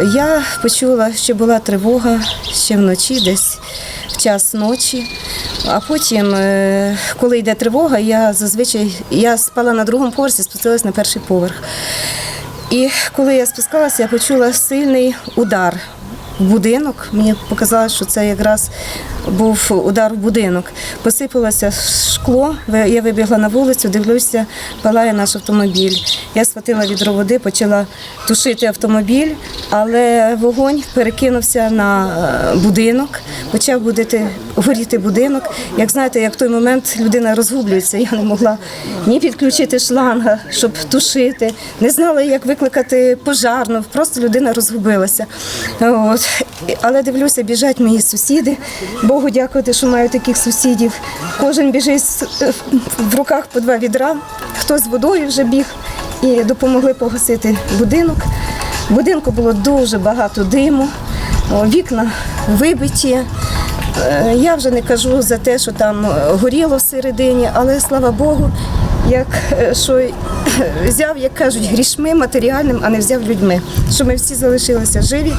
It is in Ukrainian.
Я почула, що була тривога ще вночі, десь в час ночі. А потім, е, коли йде тривога, я зазвичай я спала на другому поверсі, спустилась на перший поверх. І коли я спускалася, я почула сильний удар в будинок. Мені показали, що це якраз був удар в будинок. Посипалося шкло. Я вибігла на вулицю, дивлюся, палає наш автомобіль. Я схватила відро води, почала тушити автомобіль, але вогонь перекинувся на е, будинок, почав будити, горіти будинок. Як знаєте, як в той момент людина розгублюється, я не могла ні підключити шланга, щоб тушити, не знала, як викликати пожарну. Просто людина розгубилася. От. Але дивлюся, біжать мої сусіди. Богу дякувати, що маю таких сусідів. Кожен біжить в руках по два відра, хто з водою вже біг і допомогли погасити будинок. В будинку було дуже багато диму, вікна вибиті. Е, Я вже не кажу за те, що там е, горіло всередині, але слава Богу, як е, що взяв, як кажуть, грішми матеріальним, а не взяв людьми. Що ми всі залишилися живі,